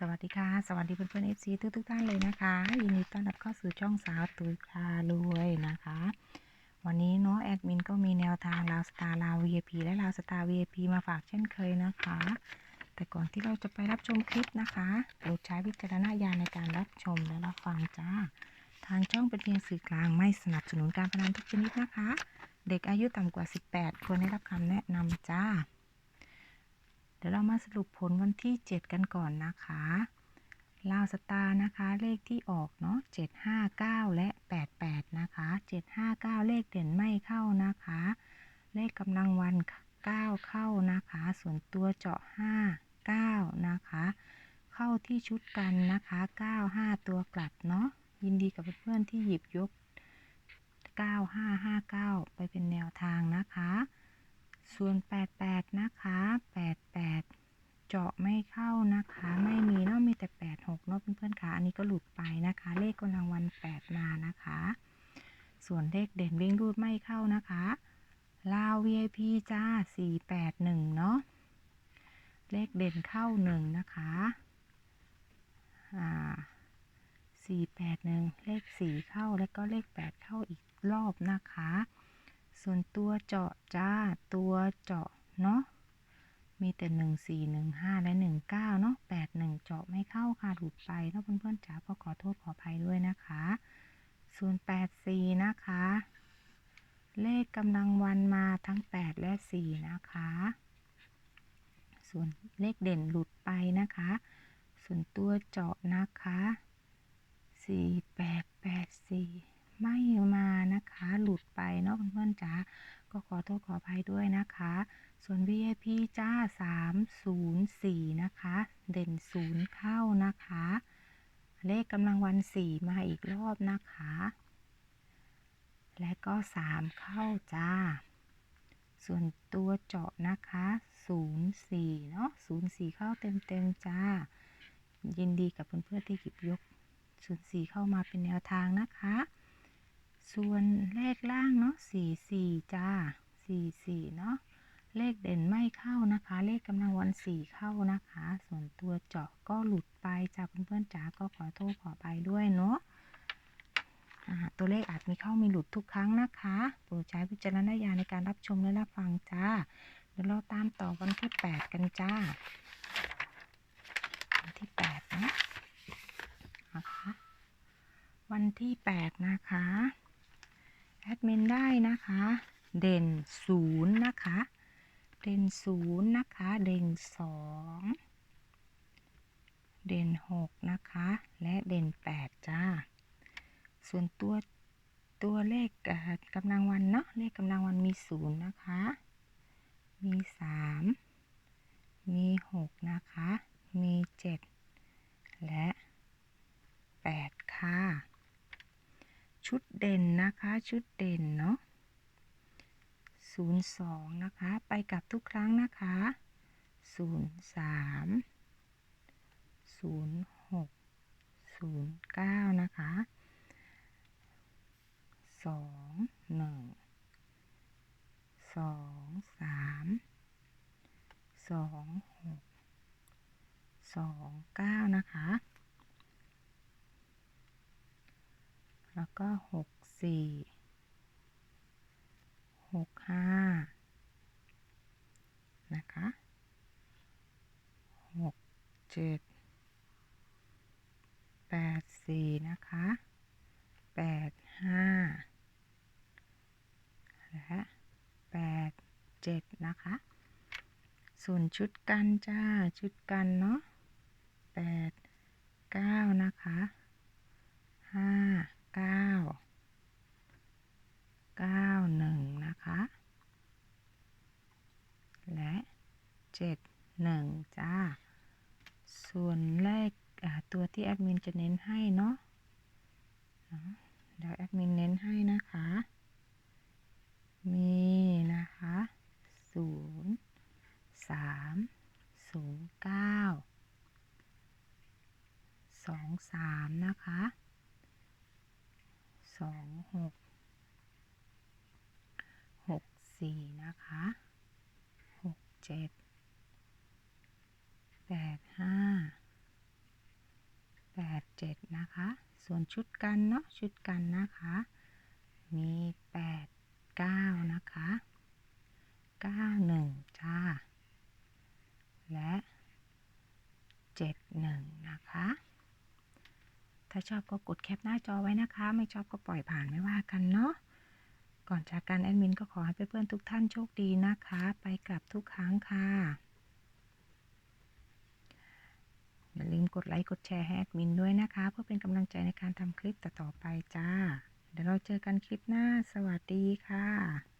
สวัสดีค่ะ สวัสดีเพื่อนๆ FC ทุกทุกท่านเลยนะคะยินดีต้อนรับเข้าสู่ช่องสาวตุยพารวยนะคะ วันนี้เนาะแอดมินก็มีแนวทางลาวสตาร์ลาว VIP และลาวสตาร์ VIP มาฝากเช่นเคยนะคะ แต่ก่อนที่เราจะไปรับชมคลิปนะคะโปรดใช้วิจารณญาณในการรับชมและรับฟังจ้า ทางช่องเป็นเพียงสื่อกลางไม่สนับสนุนการพนันทุกชนิดนะคะ เด็กอายุต่ำกว่า 18 ควรได้รับคำแนะนำจ้า ดี๋ยวเรามาสรุปผลวันที่ 7 กันก่อนนะคะลาวสตาร์นะคะ เลขที่ออกเนาะ759 และ 88 นะคะ 759 เลขเด่นไม่เข้านะคะ เลขกำลังวัน 9 เข้านะคะ ส่วนตัวเจาะ 5 9 นะคะ เข้าที่ชุดกันนะคะ 9 5 ตัวกลับเนาะยินดีกับเพื่อนๆที่หยิบยก 9559 ไปเป็นแนวทางนะคะ ส่วน 88 นะคะ 88 เจาะไม่เข้านะคะ ไม่มีเนาะมีแต่ 86เนาะเพื่อนๆค่ะ อันนี้ก็หลุดไปนะคะ เล ขกำลังวัน8มานะคะ ส่วนเลขเด่นวิ่งรูดไม่เข้านะคะลาว VIP จ้า 481 เนาะเลขเด่นเข้า 1 นะคะอ่า481 เลข 4 เข้าแล้วก็เลข 8 เข้าอีกรอบนะคะ ส่วนตัวเจาะจ้าตัวเจาะเนาะ มีแต่หนึ่งสี่หนึ่งห้าและหนึ่งเก้าเนาะแปดหนึ่งเจาะไม่เข้าค่ะหลุดไปเนาะเพื่อนๆจ๋าก็ขอโทษขออภัยด้วยนะคะส่วนแปดสี่นะคะ เลขกำลังวันมาทั้งแปดและสี่นะคะ ส่วนเลขเด่นหลุดไปนะคะ ส่วนตัวเจาะนะคะสี่แปดแปดสี่ไม่มานะคะ หลุดไปเนาะเพื่อนๆจ๋า ก็ขอโทษขออภัยด้วยนะคะ ส่วน VIP จ้า 304 นะคะ เด่น 0 เข้านะคะ เลขกำลังวัน 4 มาอีกรอบนะคะ และก็ 3 เข้าจ้า ส่วนตัวเจาะนะคะ 04 เนาะ04 เข้าเต็มๆจ้า ยินดีกับเพื่อนๆที่หยิบยก 04 เข้ามาเป็นแนวทางนะคะ ส่วนเลขล่างเนาะ44จ้า44เนาะเลขเด่นไม่เข้านะคะ เลขกำลังวันสี่เข้านะคะ ส่วนตัวเจาะก็หลุดไปจากเพื่อนๆจ๋าก็ขอโทษขอไปด้วยเนาะตัวเลขอาจมีเข้ามีหลุดทุกครั้งนะคะโปรดใช้วิจารณญาณในการรับชมและรับฟังจ้าเดี๋ยวเราตามต่อวันที่ 8 กันจ้าวันที่ 8 นะนะคะ วันที่ 8 นะคะ แอดมินได้นะคะ เด่นศูนย์นะคะ เด่นศูนย์นะคะ เด่นสองเด่นหกนะคะ และเด่นแปดจ้า ส่วนตัวตัวเลขกำลังวันเนาะ เลขกำลังวันมีศูนย์นะคะ มีสามมีหกนะคะ มีเจ็ดและแปดค่ะ ชุดเด่นนะคะชุดเด่นเนาะ02นะคะ ไปกับทุกครั้งนะคะ03 06 09นะคะ2 1 2 3 2 6 2 9นะคะ แล้วก็6 4หกห้านะคะหกเจ็ดแปดสี่นะคะแปดห้าและแปดเจ็ดนะคะส่วนชุดกันจ้า ชุดกันเนาะแปดเก้านะคะห้า เก้าเก้าหนึ่งนะคะ และเจ็ดหนึ่งจ้า ส่วนเลขตัวที่แอดมินจะเน้นให้เนาะเดี๋ยวแอดมินเน้นให้นะคะ มีนะคะศูนย์สามศูนย์เก้าสองสามนะคะ สองหกหกสี่นะคะหกเจ็ดแปดห้า7นะคะ ส่วนชุดกันเนาะชุดกันนะคะ มี8 9นะคะ91จ้า และ71นะคะ ถ้าชอบก็กดแคปหน้าจอไว้นะคะ ไม่ชอบก็ปล่อยผ่านไม่ว่ากันเนาะก่อนจากการแอดมินก็ขอให้เพื่อนๆทุกท่านโชคดีนะคะ ไปกลับทุกครั้งค่ะอย่าลืมกดไลค์กดแชร์ให้แอดมินด้วยนะคะ เพื่อเป็นกำลังใจในการทำคลิปต่อๆไปจ้า เดี๋ยวเราเจอกันคลิปหน้า สวัสดีค่ะ